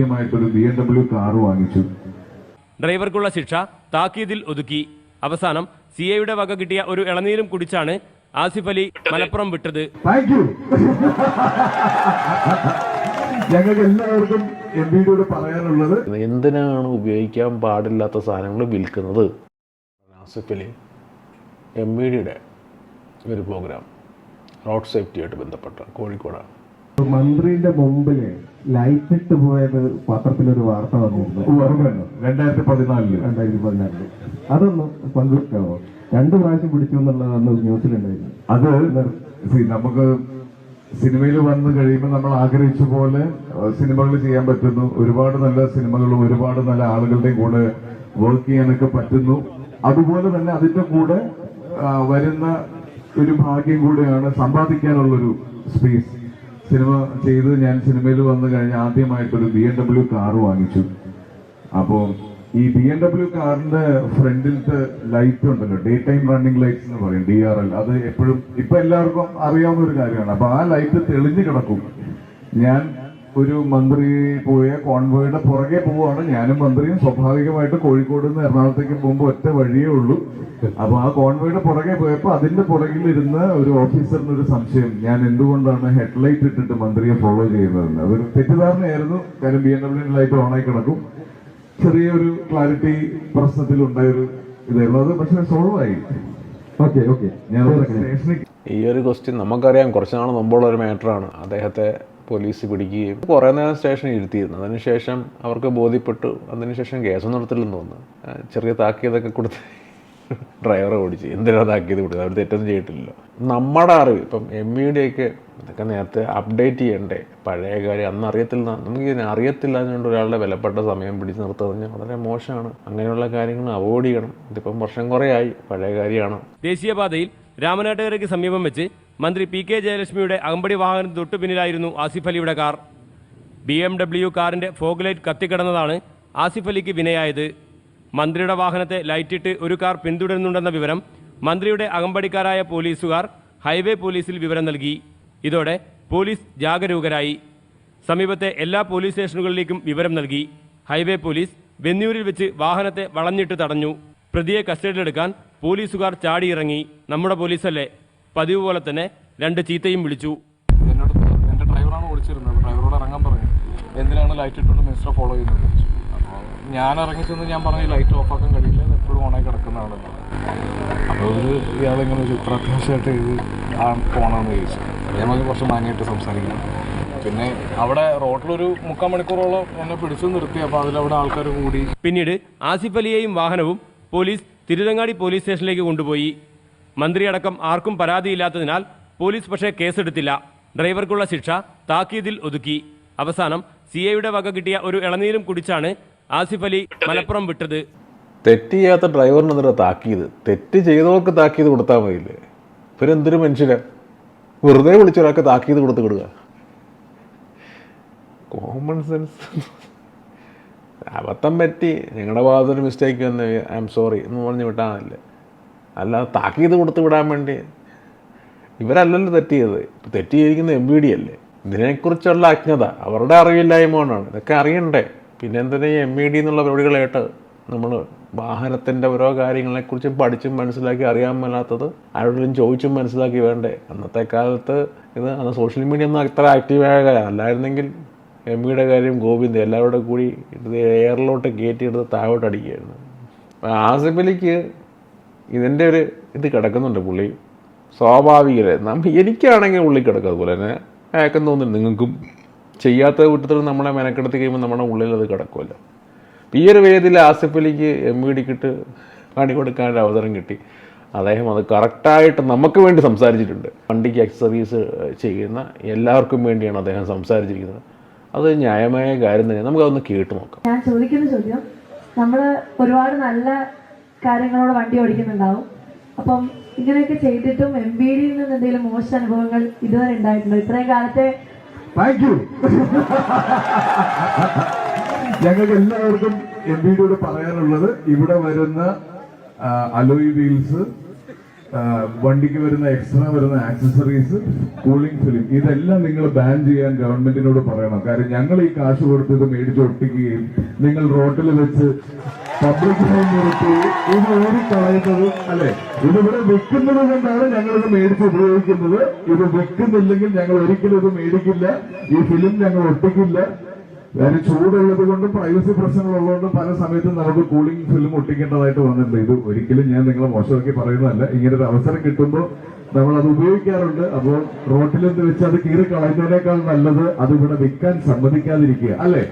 ആദ്യമായിട്ടൊരു B M W car വാങ്ങിച്ചു. ഡ്രൈവർക്കുള്ള ശിക്ഷ താക്കീതിൽ ഒതുക്കി. അവസാനം സി ഐയുടെ വക കിട്ടിയ ഒരു ഇളനീരും കുടിച്ചാണ് ആസിഫ് അലി മലപ്പുറം വിട്ടത്. താങ്ക് യു ഞങ്ങൾക്ക് എല്ലാവർക്കും എം പിയോട് പറയാനുള്ളത് എന്തിനാണ് ഉപയോഗിക്കാൻ പാടില്ലാത്ത സാധനങ്ങൾ വിൽക്കുന്നത്? ആസിഫ് അലി എം ഇ ഡിയുടെ ഒരു പ്രോഗ്രാം റോഡ് സേഫ്റ്റിയായിട്ട് ബന്ധപ്പെട്ട കോഴിക്കോടാണ്. മന്ത്രിന്റെ മുമ്പിൽ ലൈറ്റ് ഇട്ട് പോയത് പത്രത്തിലൊരു വാർത്ത വന്നിരുന്നു. രണ്ടായിരത്തി പതിനാലിൽ. രണ്ടായിരത്തി പതിനാലിൽ. അതൊന്ന് പങ്കുവെക്കാമോ രണ്ടു പ്രാവശ്യം പിടിച്ചു എന്നുള്ളത് അന്ന് ന്യൂസിലുണ്ടായിരുന്നു. അത് നമുക്ക് സിനിമയിൽ വന്ന് കഴിയുമ്പോൾ നമ്മൾ ആഗ്രഹിച്ച പോലെ സിനിമകൾ ചെയ്യാൻ പറ്റുന്നു. ഒരുപാട് നല്ല സിനിമകളും ഒരുപാട് നല്ല ആളുകളുടെയും കൂടെ വർക്ക് ചെയ്യാനൊക്കെ പറ്റുന്നു. അതുപോലെ തന്നെ അതിന്റെ കൂടെ വരുന്ന ഒരു ഭാഗ്യം കൂടെയാണ് സമ്പാദിക്കാനുള്ളൊരു സ്പേസ് സിനിമ ചെയ്ത് ഞാൻ സിനിമയിൽ വന്നു കഴിഞ്ഞ ആദ്യമായിട്ടൊരു ബി എം ഡബ്ല്യു കാർ വാങ്ങിച്ചു. അപ്പോൾ ഈ ബി എം ഡബ്ല്യു കാറിന്റെ ഫ്രണ്ടിലത്തെ ലൈറ്റ് ഉണ്ടല്ലോ ഡേ ടൈം റണ്ണിങ് ലൈറ്റ്സ് എന്ന് പറയും ഡി ആർ എൽ അത് എപ്പോഴും ഇപ്പൊ എല്ലാവർക്കും അറിയാവുന്ന ഒരു കാര്യമാണ്. അപ്പൊ ആ ലൈറ്റ് തെളിഞ്ഞു കിടക്കും. ഞാൻ ഒരു മന്ത്രി പോയ കോൺവോയുടെ പുറകെ പോവുകയാണ് ഞാനും മന്ത്രിയും സ്വാഭാവികമായിട്ട് കോഴിക്കോട് നിന്ന് എറണാകുളത്തേക്ക് പോകുമ്പോൾ ഒറ്റ വഴിയേ ഉള്ളൂ. അപ്പൊ ആ കോൺവോയുടെ പുറകെ പോയപ്പോ അതിന്റെ പുറകിൽ ഇരുന്ന ഒരു ഓഫീസറിന് ഒരു സംശയം. ഞാൻ എന്തുകൊണ്ടാണ് ഹെഡ്ലൈറ്റ് ഇട്ടിട്ട് മന്ത്രിയെ ഫോളോ ചെയ്യുന്നതെന്ന്. അതൊരു തെറ്റിദ്ധാരണയായിരുന്നു. കാര്യം ബി എം ഡബ്ല്യു ലൈറ്റ് ഓണായി കിടക്കും. ചെറിയൊരു ക്ലാരിറ്റി പ്രശ്നത്തിൽ ഉണ്ടായൊരു ഇതായിരുന്നു. അത് പക്ഷെ സോൾവ് ആയി ഓക്കെ ഓക്കെ. ഞാൻ ഈ ഒരു ക്വസ്റ്റ്യൻ നമുക്കറിയാം. കുറച്ച് നാൾ മുമ്പുള്ള ഒരു മാറ്ററാണ്. അദ്ദേഹത്തെ പോലീസ് പിടിക്കുകയും കുറേ നേരം സ്റ്റേഷനിൽ ഇരുത്തിയിരുന്നു. അതിനുശേഷം അവർക്ക് ബോധ്യപ്പെട്ടു. അതിനുശേഷം കേസ് നടത്തില്ലെന്ന് തോന്നുന്നു. ചെറിയ താക്കീതൊക്കെ കൊടുത്ത് ഡ്രൈവറെ ഓടിച്ച്. എന്തിനാ താക്കീത് കൊടുത്തത് അവർ തെറ്റൊന്നും ചെയ്തിട്ടില്ലല്ലോ. നമ്മുടെ അറിവ് ഇപ്പം എം ഇയുടെയൊക്കെ ഇതൊക്കെ നേരത്തെ അപ്ഡേറ്റ് ചെയ്യണ്ടേ? പഴയ കാര്യം അന്ന് അറിയത്തില്ല നമുക്ക് ഇതിനെ അറിയത്തില്ല എന്നുകൊണ്ട് ഒരാളുടെ വിലപ്പെട്ട സമയം പിടിച്ച് നിർത്തുക വളരെ മോശമാണ്. അങ്ങനെയുള്ള കാര്യങ്ങൾ അവോയ്ഡ് ചെയ്യണം. ഇതിപ്പം വർഷം കുറേ ആയി പഴയ കാര്യമാണ്. ദേശീയപാതയിൽ രാമനാട്ടുകരയ്ക്ക് സമീപം വെച്ച് മന്ത്രി പി കെ ജയലക്ഷ്മിയുടെ അകമ്പടി വാഹനത്തിന് തൊട്ടു പിന്നിലായിരുന്നു ആസിഫ് അലിയുടെ കാർ. ബി എം ഡബ്ല്യു കാറിന്റെ ഫോഗ് ലൈറ്റ് കത്തിക്കിടന്നതാണ് ആസിഫ് അലിക്ക് വിനയായത്. മന്ത്രിയുടെ വാഹനത്തെ ലൈറ്റിട്ട് ഒരു കാർ പിന്തുടരുന്നുണ്ടെന്ന വിവരം മന്ത്രിയുടെ അകമ്പടിക്കാരായ പോലീസുകാർ ഹൈവേ പോലീസിൽ വിവരം നൽകി. ഇതോടെ പോലീസ് ജാഗരൂകരായി. സമീപത്തെ എല്ലാ പോലീസ് സ്റ്റേഷനുകളിലേക്കും വിവരം നൽകി. ഹൈവേ പോലീസ് വെന്നൂരിൽ വെച്ച് വാഹനത്തെ വളഞ്ഞിട്ട് തടഞ്ഞു. പ്രതിയെ കസ്റ്റഡിയിലെടുക്കാൻ പോലീസുകാർ ചാടിയിറങ്ങി. നമ്മുടെ പോലീസല്ലേ? പതിവ് പോലെ തന്നെ രണ്ട് ചീത്തയും വിളിച്ചു. എന്നോട് എന്റെ ഡ്രൈവറാണ് ഓടിച്ചിരുന്നത് ഡ്രൈവറോട് ഇറങ്ങാൻ പറഞ്ഞു. എന്തിനാണ് ലൈറ്റ് ഇട്ടുകൊണ്ട് മിനിസ്റ്റർ ഫോളോ ചെയ്യുന്നത്? അപ്പോൾ ഞാൻ ഇറങ്ങിച്ചെന്ന് ഞാൻ പറഞ്ഞു ലൈറ്റ് ഓഫ് ആക്കാൻ കഴിയില്ല. എപ്പോഴും ഓണായി കിടക്കുന്നതാണെന്ന് അപ്പോൾ ഒരു ഇയാളിങ്ങനെ ഒരു ഇത്ര അത്യാവശ്യമായിട്ട് ഇത് ആ ഫോണാണെന്ന് ചോദിച്ചു ഞാൻ പറഞ്ഞു കുറച്ച് മാന്യമായിട്ട് സംസാരിക്കണം. പിന്നെ അവിടെ റോട്ടിലൊരു മുക്കാൽ മണിക്കൂറോളം എന്നെ പിടിച്ചു നിർത്തി. അപ്പോൾ അതിലവിടെ ആൾക്കാർ കൂടി. പിന്നീട് ആസിഫ് അലിയെയും വാഹനവും പോലീസ് തിരുതങ്ങാടി പോലീസ് സ്റ്റേഷനിലേക്ക് കൊണ്ടുപോയി. മന്ത്രിയടക്കം ആർക്കും പരാതിയില്ലാത്തതിനാൽ പോലീസ് പക്ഷേ കേസെടുത്തില്ല. ഡ്രൈവർക്കുള്ള ശിക്ഷ താക്കീതിൽ ഒതുക്കി. അവസാനം സി ഐയുടെ വക കിട്ടിയ ഒരു ഇളനീരും കുടിച്ചാണ് ആസിഫ് അലി മലപ്പുറം വിട്ടത്. തെറ്റ് ചെയ്യാത്ത ഡ്രൈവറിനെതിരെ താക്കീത്. തെറ്റ് ചെയ്തവർക്ക് താക്കീത് കൊടുത്താൽ മതിയില്ലേ? ഇവരെന്തൊരു മനുഷ്യരാ? വെറുതെ വിളിച്ചൊരാൾക്ക് താക്കീത് കൊടുത്ത് വിടുക. കോമൺ സെൻസ് അബദ്ധം പറ്റി. ഞങ്ങളുടെ ഭാഗത്തൊരു മിസ്റ്റേക്ക് വന്ന് ഐ എം സോറി എന്ന് പറഞ്ഞ് വിട്ടാൽ അല്ലാതെ താക്കീത് കൊടുത്ത് വിടാൻ വേണ്ടി. ഇവരല്ലല്ലോ തെറ്റിയത് തെറ്റ് ചെയ്തിരിക്കുന്നത് എം ബി ഡി അല്ലേ? ഇതിനെക്കുറിച്ചുള്ള അജ്ഞത അവരുടെ അറിവില്ലായ്മ ഇതൊക്കെ അറിയണ്ടേ? പിന്നെ എന്തിനാ ഈ എം ഇ ഡി എന്നുള്ള പരിപാടികളായിട്ട് നമ്മൾ വാഹനത്തിന്റെ ഓരോ കാര്യങ്ങളെക്കുറിച്ചും പഠിച്ചും മനസ്സിലാക്കി അറിയാൻ മേലാത്തത് ആരോടും ചോദിച്ചും മനസ്സിലാക്കി വേണ്ടേ? അന്നത്തെ കാലത്ത് ഇത് അന്ന് സോഷ്യൽ മീഡിയ ഒന്നും അത്ര ആക്റ്റീവായ കാര്യം അല്ലായിരുന്നെങ്കിൽ എം ഇയുടെ കാര്യം ഗോവിന്ദ് എല്ലാവരുടെ കൂടി ഇത് എയറിലോട്ട് കയറ്റിയെടുത്ത് താഴോട്ട് അടിക്കുകയായിരുന്നു ആസിഫ് അലിക്ക് ഇതിന്റെ ഒരു ഇത് കിടക്കുന്നുണ്ട് പുള്ളി. സ്വാഭാവികത. നമ്മ എനിക്കാണെങ്കിൽ ഉള്ളിൽ കിടക്കും അതുപോലെ തന്നെ. അയക്കം തോന്നുന്നു? നിങ്ങൾക്കും ചെയ്യാത്ത കൂട്ടത്തിൽ നമ്മളെ മെനക്കെടുത്തി കഴിയുമ്പോൾ നമ്മുടെ ഉള്ളിൽ അത് കിടക്കുമല്ലോ. ഈ ഒരു വേദിയിൽ ആസിഫ് അലിക്ക് എം വി ഡിക്കിട്ട് പണി കൊടുക്കാനൊരു അവസരം കിട്ടി. അദ്ദേഹം അത് കറക്റ്റായിട്ട് നമുക്ക് വേണ്ടി സംസാരിച്ചിട്ടുണ്ട്. വണ്ടിക്ക് അക്സസറീസ് ചെയ്യുന്ന എല്ലാവർക്കും വേണ്ടിയാണ് അദ്ദേഹം സംസാരിച്ചിരിക്കുന്നത്. അത് ന്യായമായ കാര്യം തന്നെ. നമുക്കതൊന്ന് കേട്ട് നോക്കാം. ഞാൻ ചോദിക്കുന്ന ചോദ്യം നമ്മൾ ഒരുപാട് നല്ല കാര്യങ്ങളോട് വണ്ടി ഓടിക്കുന്നുണ്ടാവും. അപ്പം ഇങ്ങനെയൊക്കെ ചെയ്തിട്ടും എം ബി ഡിയിൽ നിന്ന് എന്തെങ്കിലും മോശം അനുഭവങ്ങൾ ഇതുവരെ ഉണ്ടായിട്ടുണ്ടോ? ഇത്രയും കാലത്തെ ഞങ്ങൾക്ക് എല്ലാവർക്കും എം ബി ഡിയോട് പറയാനുള്ളത് ഇവിടെ വരുന്ന അലോയ് വീൽസ് വണ്ടിക്ക് വരുന്ന എക്സ്ട്രാ വരുന്ന ആക്സസറീസ് കൂളിംഗ് ഫിലിം ഇതെല്ലാം നിങ്ങൾ ബാൻ ചെയ്യാൻ ഗവൺമെന്റിനോട് പറയണം. കാര്യം ഞങ്ങൾ ഈ കാശ് കൊടുത്ത് ഇത് മേടിച്ച് ഒട്ടിക്കുകയും നിങ്ങൾ റോട്ടിൽ വെച്ച് പബ്ലിക് നിർത്തി ഇത് ഊരിക്കളയുന്നത് അല്ലെ? ഇതിവിടെ വിൽക്കുന്നത് കൊണ്ടാണ് ഞങ്ങൾ ഇത് മേടിച്ച് ഉപയോഗിക്കുന്നത്. ഇത് വിൽക്കുന്നില്ലെങ്കിൽ ഞങ്ങൾ ഒരിക്കലും ഇത് മേടിക്കില്ല. ഈ ഫിലിം ഞങ്ങൾ ഒട്ടിക്കില്ല. കാര്യം ചൂടുള്ളത് കൊണ്ട് പ്രൈവസി പ്രശ്നങ്ങളുള്ളതുകൊണ്ടും പല സമയത്തും നമുക്ക് കൂളിംഗ് ഫിലിം ഒട്ടിക്കേണ്ടതായിട്ട് വന്നിട്ടുണ്ട്. ഇത് ഒരിക്കലും ഞാൻ നിങ്ങളെ മോശമാക്കി പറയുന്നതല്ല. ഇങ്ങനെ ഒരു അവസരം കിട്ടുമ്പോൾ നമ്മൾ അത് ഉപയോഗിക്കാറുണ്ട്. അപ്പോൾ റോട്ടിലെന്ന് വെച്ച് അത് കീറി കളയുന്നതിനേക്കാൾ നല്ലത് അത് ഇവിടെ വിൽക്കാൻ സമ്മതിക്കാതിരിക്കുക. അല്ലേ?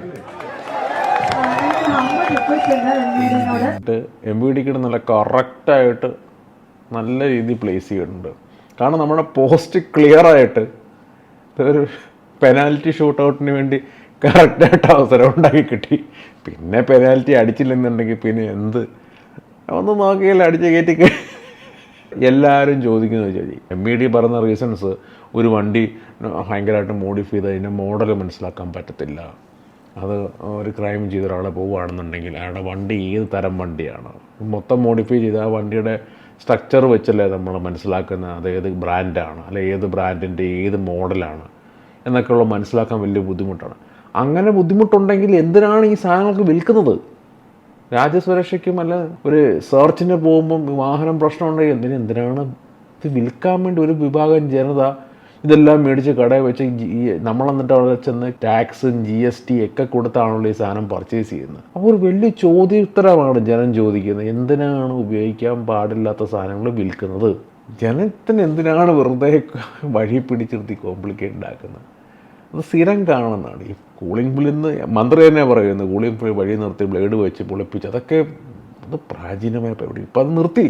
എം വി ഡിക്ക് നല്ല കറക്റ്റായിട്ട് നല്ല രീതിയിൽ പ്ലേസ് ചെയ്തിട്ടുണ്ട്. കാരണം നമ്മുടെ പോസ്റ്റ് ക്ലിയർ ആയിട്ട് ഒരു പെനാൽറ്റി ഷൂട്ട് ഔട്ടിന് വേണ്ടി കറക്റ്റായിട്ട് അവസരം ഉണ്ടാക്കി കിട്ടി. പിന്നെ പെനാൽറ്റി അടിച്ചില്ലെന്നുണ്ടെങ്കിൽ പിന്നെ എന്ത്? ഒന്ന് നോക്കിയാൽ അടിച്ച് കയറ്റി എല്ലാവരും ചോദിക്കുന്നത് ചോദി എം ഇ ഡി പറഞ്ഞ റീസൺസ് ഒരു വണ്ടി ഭയങ്കരമായിട്ട് മോഡിഫൈ ചെയ്ത് അതിന്റെ മോഡൽ മനസ്സിലാക്കാൻ പറ്റത്തില്ല. അത് ഒരു ക്രൈം ചെയ്ത ഒരാളെ പോവുകയാണെന്നുണ്ടെങ്കിൽ അയാളുടെ വണ്ടി ഏത് തരം വണ്ടിയാണ്? മൊത്തം മോഡിഫൈ ചെയ്ത് ആ വണ്ടിയുടെ സ്ട്രക്ചർ വെച്ചല്ലേ നമ്മൾ മനസ്സിലാക്കുന്ന അത് ഏത് ബ്രാൻഡാണ് അല്ലെ ഏത് ബ്രാൻഡിന്റെ ഏത് മോഡലാണ് എന്നൊക്കെയുള്ള മനസ്സിലാക്കാൻ വലിയ ബുദ്ധിമുട്ടാണ്. അങ്ങനെ ബുദ്ധിമുട്ടുണ്ടെങ്കിൽ എന്തിനാണ് ഈ സാധനങ്ങൾക്ക് വിൽക്കുന്നത്? രാജ്യസുരക്ഷയ്ക്കും അല്ല ഒരു സെർച്ചിന് പോകുമ്പം വാഹനം പ്രശ്നമുണ്ടെങ്കിൽ എന്തിന്? എന്തിനാണ് ഇത് വിൽക്കാൻ വേണ്ടി ഒരു വിഭാഗം ജനത ഇതെല്ലാം മേടിച്ച് കടയിൽ വെച്ച് ഈ നമ്മളെന്നിട്ട് അവിടെ ചെന്ന് ടാക്സും ജി എസ് ടി ഒക്കെ കൊടുത്താണല്ലോ ഈ സാധനം പർച്ചേസ് ചെയ്യുന്നത്. അപ്പോൾ ഒരു വലിയ ചോദ്യോത്തരമാണ് ജനം ചോദിക്കുന്നത്. എന്തിനാണ് ഉപയോഗിക്കാൻ പാടില്ലാത്ത സാധനങ്ങൾ വിൽക്കുന്നത്? ജനത്തിന് എന്തിനാണ് വെറുതെ വഴി പിടിച്ചിരുത്തി കോംപ്ലിക്കേറ്റ് ഉണ്ടാക്കുന്നത് അത് സ്ഥിരം കാണുന്നതാണ് ഈ കൂളിംഗ് പുളിന്ന് മന്ത്രി തന്നെ പറയുന്നത് കൂളിംഗ് പുളി വഴി നിർത്തി ബ്ലേഡ് വെച്ച് പൊളിപ്പിച്ച്. അതൊക്കെ അത് പ്രാചീനമായ പരിപാടി. ഇപ്പം അത് നിർത്തി.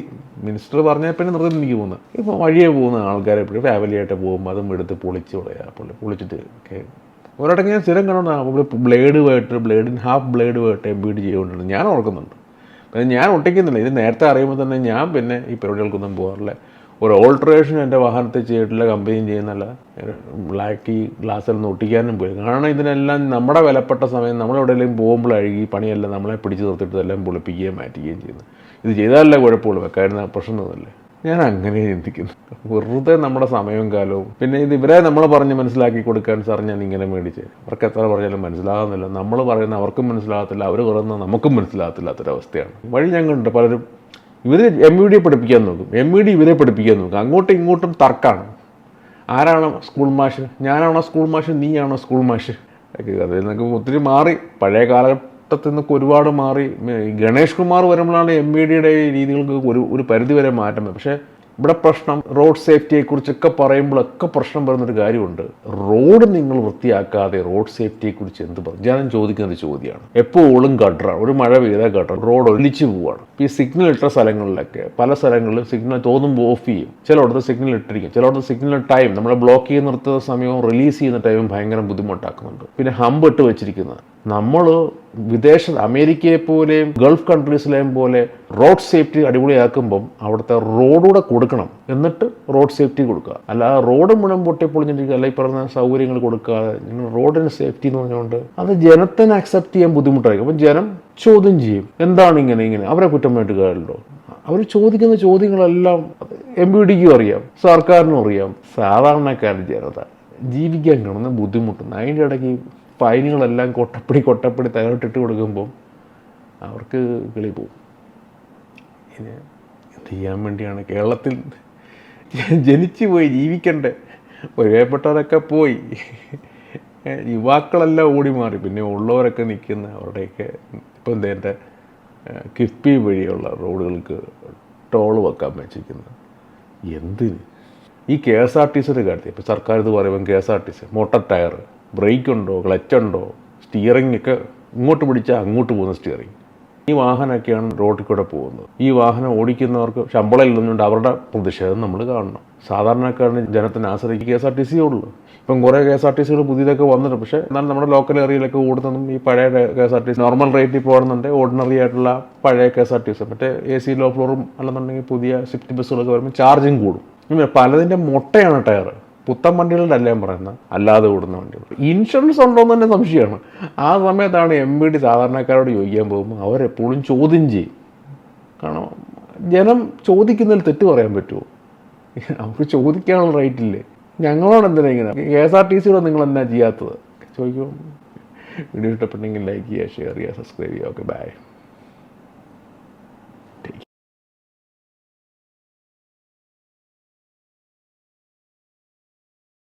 മിനിസ്റ്റർ പറഞ്ഞാൽ പിന്നെ നിർത്തി എനിക്ക് പോകുന്നത് ഇപ്പോൾ വഴിയെ പോകുന്ന ആൾക്കാരെ എപ്പോഴും ഫാമിലിയായിട്ട് പോകുമ്പോൾ അതും എടുത്ത് പൊളിച്ച് കളയുക പൊളി പൊളിച്ചിട്ട് ഒക്കെ. ഒരിടക്ക് ഞാൻ സ്ഥിരം കാണുന്ന ബ്ലേഡ് പോയിട്ട് ബ്ലേഡിന് ഹാഫ് ബ്ലേഡ് പോയിട്ട് ബീഡ് ചെയ്തുകൊണ്ടിരുന്നത് ഞാൻ ഓർക്കുന്നുണ്ട്. പിന്നെ ഞാൻ ഒട്ടിക്കുന്നില്ല. ഇത് നേരത്തെ അറിയുമ്പോൾ തന്നെ ഞാൻ പിന്നെ ഈ പരിപാടികൾക്കൊന്നും പോകാറില്ല. ഒരു ഓൾട്രേഷൻ എന്റെ വാഹനത്തിൽ ചെയ്തിട്ടുള്ള കമ്പനിയും ചെയ്യുന്നില്ല. ബ്ലാക്ക് ഈ നിന്ന് ഒട്ടിക്കാനും പോയി. കാരണം ഇതിനെല്ലാം നമ്മുടെ വിലപ്പെട്ട സമയം നമ്മളെവിടെയെങ്കിലും പോകുമ്പോൾ അഴുകി പണിയെല്ലാം നമ്മളെ പിടിച്ച് നിർത്തിയിട്ട് ഇതെല്ലാം പൊളിപ്പിക്കുകയും മാറ്റുകയും ചെയ്യുന്നു. ഇത് ചെയ്താലല്ലേ കുഴപ്പമുള്ളൂ. വെക്കായിരുന്ന പ്രശ്നമൊന്നുമില്ലേ. ഞാൻ അങ്ങനെ ചിന്തിക്കുന്നു. വെറുതെ നമ്മുടെ സമയവും കാലവും. പിന്നെ ഇത് ഇവരെ നമ്മൾ പറഞ്ഞ് മനസ്സിലാക്കി കൊടുക്കാൻ സാർ ഞാൻ ഇങ്ങനെ മേടിച്ച്. അവർക്ക് എത്ര പറഞ്ഞാലും മനസ്സിലാകുന്നില്ല. നമ്മൾ പറയുന്ന അവർക്കും മനസ്സിലാകത്തില്ല. അവർ പറയുന്നത് നമുക്കും മനസ്സിലാകത്തില്ലാത്തൊരവസ്ഥയാണ്. വഴി ഞങ്ങളുണ്ട്. പലരും ഇവർ എം ഇ ഡി പഠിപ്പിക്കാൻ നോക്കും. എം ഇ ഡി ഇവരെ പഠിപ്പിക്കാൻ നോക്കും. അങ്ങോട്ടും ഇങ്ങോട്ടും തർക്കമാണ് ആരാണ് സ്കൂൾ മാഷ് ഞാനാണോ സ്കൂൾ മാഷ് നീയാണോ സ്കൂൾ മാഷ് അതിൽ നിന്നൊക്കെ ഒത്തിരി മാറി. പഴയ കാലഘട്ടത്തിൽ നിന്നൊക്കെ ഒരുപാട് മാറി. ഗണേഷ് കുമാർ വരുമ്പോഴാണ് എം ഇ ഡിയുടെ രീതികൾക്ക് ഒരു ഒരു പരിധി വരെ മാറ്റം പക്ഷേ ഇവിടെ പ്രശ്നം റോഡ് സേഫ്റ്റിയെ കുറിച്ചൊക്കെ പറയുമ്പോഴൊക്കെ പ്രശ്നം വരുന്നൊരു കാര്യമുണ്ട്. റോഡ് നിങ്ങൾ വൃത്തിയാക്കാതെ റോഡ് സേഫ്റ്റിയെ കുറിച്ച് എന്ത് പറയും ജനം ചോദിക്കുന്ന ഒരു ചോദ്യമാണ്. എപ്പോഴും ഗട്ടറാണ് ഒരു മഴ പെയ്താൽ ഗട്ടർ റോഡ് ഒലിച്ചു പോവാണ്. ഈ സിഗ്നൽ ഇട്ട സ്ഥലങ്ങളിലൊക്കെ പല സ്ഥലങ്ങളിലും സിഗ്നൽ തോന്നുമ്പോൾ ഓഫ് ചെയ്യും. ചിലയിടത്ത് സിഗ്നൽ ഇട്ടിരിക്കും. ചിലയിടത്ത് സിഗ്നൽ ടൈം നമ്മളെ ബ്ലോക്ക് ചെയ്ത് നിർത്തുന്ന സമയവും റിലീസ് ചെയ്യുന്ന ടൈമും ഭയങ്കര ബുദ്ധിമുട്ടാക്കുന്നുണ്ട്. പിന്നെ ഹമ്പ് ഇട്ട് വെച്ചിരിക്കുന്നത് നമ്മൾ വിദേശ അമേരിക്കയെ പോലെയും ഗൾഫ് കൺട്രീസിലെയും പോലെ റോഡ് സേഫ്റ്റി അടിപൊളിയാക്കുമ്പം അവിടുത്തെ റോഡൂടെ കൊടുക്കണം. എന്നിട്ട് റോഡ് സേഫ്റ്റി കൊടുക്കുക. അല്ല റോഡ് മുഴുവൻ പൊട്ടിപ്പൊളിഞ്ഞിരിക്കുക അല്ല ഈ പറഞ്ഞ സൗകര്യങ്ങൾ കൊടുക്കാതെ നിങ്ങൾ റോഡിന് സേഫ്റ്റി എന്ന് പറഞ്ഞുകൊണ്ട് അത് ജനത്തിന് അക്സെപ്റ്റ് ചെയ്യാൻ ബുദ്ധിമുട്ടായിരിക്കും. അപ്പം ജനം ചോദ്യം ചെയ്യും. എന്താണ് ഇങ്ങനെ ഇങ്ങനെ? അവരെ കുറ്റം വേണ്ടി കാര്യമുണ്ടോ? അവർ ചോദിക്കുന്ന ചോദ്യങ്ങളെല്ലാം എം ബി ഡിക്കും അറിയാം സർക്കാരിനും അറിയാം. സാധാരണക്കാരൻ ജനത ജീവിക്കാൻ കാണുന്ന ബുദ്ധിമുട്ടുണ്ട് അതിന്റെ ഇടയ്ക്ക് ഫൈനുകളെല്ലാം കൊട്ടപ്പടി കൊട്ടപ്പടി തകർത്തിട്ട് കൊടുക്കുമ്പോൾ അവർക്ക് കിളി പോവും. ഇത് എന്ത് ചെയ്യാൻ വേണ്ടിയാണ്? കേരളത്തിൽ ജനിച്ചു പോയി ജീവിക്കണ്ടേ? ഒരേപ്പെട്ടവരൊക്കെ പോയി. യുവാക്കളെല്ലാം ഓടി മാറി. പിന്നെ ഉള്ളവരൊക്കെ നിൽക്കുന്ന അവരുടെയൊക്കെ ഇപ്പം എന്റെ കിഫ്ബി വഴിയുള്ള റോഡുകൾക്ക് ടോൾ വെക്കാൻ വെച്ചിരിക്കുന്നത്. എന്തിന്? ഈ കെ എസ് ആർ ടി സിയുടെ കാര്യത്തിൽ ഇപ്പോൾ സർക്കാർ ഇത് പറയുമ്പോൾ K S R T C motor tyre brake ഉണ്ടോ ക്ലച്ച് ഉണ്ടോ സ്റ്റിയറിംഗ് ഒക്കെ ഇങ്ങോട്ട് പിടിച്ചാൽ അങ്ങോട്ട് പോകുന്ന സ്റ്റിയറിംഗ് ഈ വാഹനമൊക്കെയാണ് റോഡിൽ കൂടെ പോകുന്നത്. ഈ വാഹനം ഓടിക്കുന്നവർക്ക് ശമ്പളം ഇല്ലെന്നുണ്ട് അവരുടെ പ്രതിഷേധം നമ്മൾ കാണണം. സാധാരണക്കാരന് ജനത്തിന് ആശ്രയിക്കുക K S R T C ഉള്ളൂ. ഇപ്പം കുറേ കെ എസ് ആർ ടി സികൾ പുതിയതൊക്കെ വന്നിട്ടുണ്ട് പക്ഷേ എന്നാലും നമ്മുടെ ലോക്കൽ ഏരിയയിലൊക്കെ ഓടുന്നതും ഈ പഴയ K S R T C normal റേറ്റിൽ പോകുന്നുണ്ട് ഓർഡിനറി ആയിട്ടുള്ള പഴയ K S R T C. മറ്റേ എ സി ലോ ഫ്ലോറും അല്ലെന്നുണ്ടെങ്കിൽ പുതിയ സ്വിഫ്റ്റ് ബസ്സുകളൊക്കെ വരുമ്പോൾ ചാർജിങ് കൂടും. പലതിന്റെ മുട്ടയാണ് ടയർ പുത്തൻ വണ്ടികളുടെ അല്ല പറയുന്നത്? അല്ലാതെ ഓടുന്ന വണ്ടികൾ. ഇൻഷുറൻസ് ഉണ്ടോ എന്ന് തന്നെ സംശയമാണ്. ആ സമയത്താണ് എം ബി ഡി സാധാരണക്കാരോട് ചോദിക്കാൻ പോകുമ്പോൾ അവരെപ്പോഴും ചോദ്യം ചെയ്യും. കാരണം ജനം ചോദിക്കുന്നതിൽ തെറ്റ് പറയാൻ പറ്റുമോ? അവർക്ക് ചോദിക്കാനുള്ള റൈറ്റ് ഇല്ലേ? ഞങ്ങളോട് എന്തിനാ ഇങ്ങനെ? കെ എസ് ആർ ടി സിയോട് നിങ്ങൾ എന്നാ ചെയ്യാത്തത്? ചോദിക്കും. വീഡിയോ ഇഷ്ടപ്പെട്ടെങ്കിൽ ലൈക്ക് ചെയ്യുക ഷെയർ ചെയ്യുക സബ്സ്ക്രൈബ് ചെയ്യുക. Okay bye